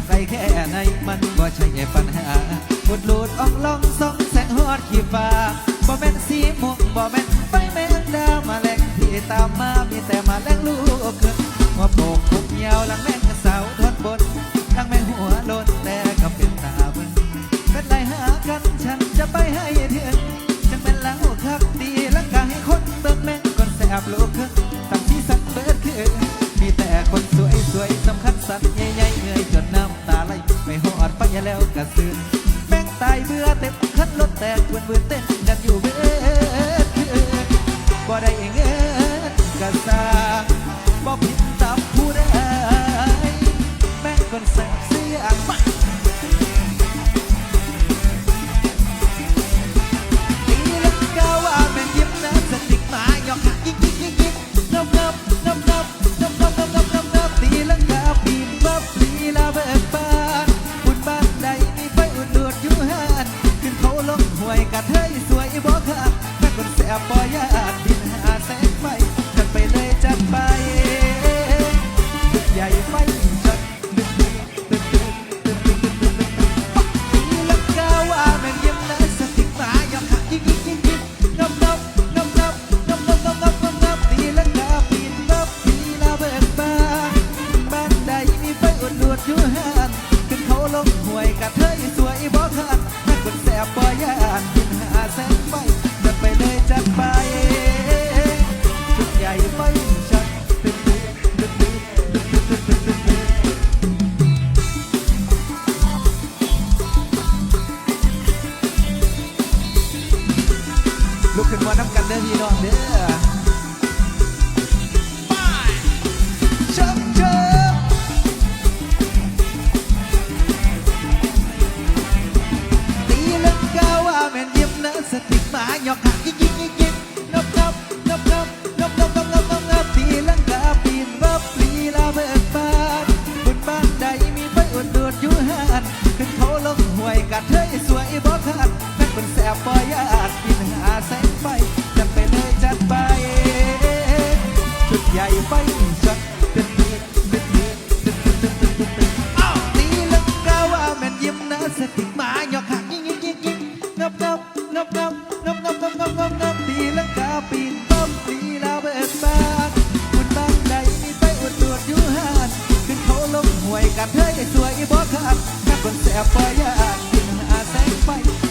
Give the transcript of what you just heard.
จะไกลแค่ไหนมันบ่ใช่ปัญหาบุดหลุดอ่องล่องส่องแสงฮอดขีฟ้าบ่แม่นสีม่วงบ่แม่นไฟแมงดามาแรงที่ตามมามีแต่มาแรงลูกขึ้นว่าโปกผมยาวหลังแม่ จนน้ำตาไหลไม่หอดไปแล้วกระสือแม่งตายเบื่อเต็มคันรถแตกเวื่อเวื่อเต้นกันอยู่ งห้วยกะเทยสวยบ่ขาดแม่คนแสบบ่ยานดินหาแสงไฟจัดไปเลยจัดไป ใหญ่ไฟจัดดึกดึกดึกดึกดึกดึกดึกดึกดึกลังกาว่าแม่งยิ้มนะสติกมายอกหักยิกยิกยิกยิกนับนับนับนับนับนับนับนับนับนับตีลังกาปีนบับลีลาเบิกบานบ้านใดมีไฟอุ่นดวดอยู่หานขึ้นเขาลงห้วยกะเทยสวยบ่ขาดแม่คนแสบบ่ยานดินหา แสงไฟจัดไปเลยจัดไปจุดใหญ่ไฟชัดตึ๊ดตึ๊ดตึ๊ดตึ๊ดตึ๊ดตึ๊ดตึ๊ดตึ๊ดตึ๊ดลุกขึ้นมาน้ำกันเด้อพี่น้องเด้อ เขาลงห้วยกะเทยสวยบ่ขาดแม่นคนแสบบ่ยานดินหาแสงไฟจัดไปเลยจัดไปชุดใหญ่ไฟชัดตึ๊ดตึ๊ดตึ๊ดตึ๊ดตึ๊ดตึ๊ดตึ๊ดตึ๊ดตึ๊ดตีลังกาว่าแม่นยิ้มนะสติกมาหยอกหักยิงยิงยิงยิงงับงับงับงับงับงับงับงับงับ วยกับเธอจะสวยอีบอกครับถ้าคนแสบปล่อยยากกินอาแสงไฟ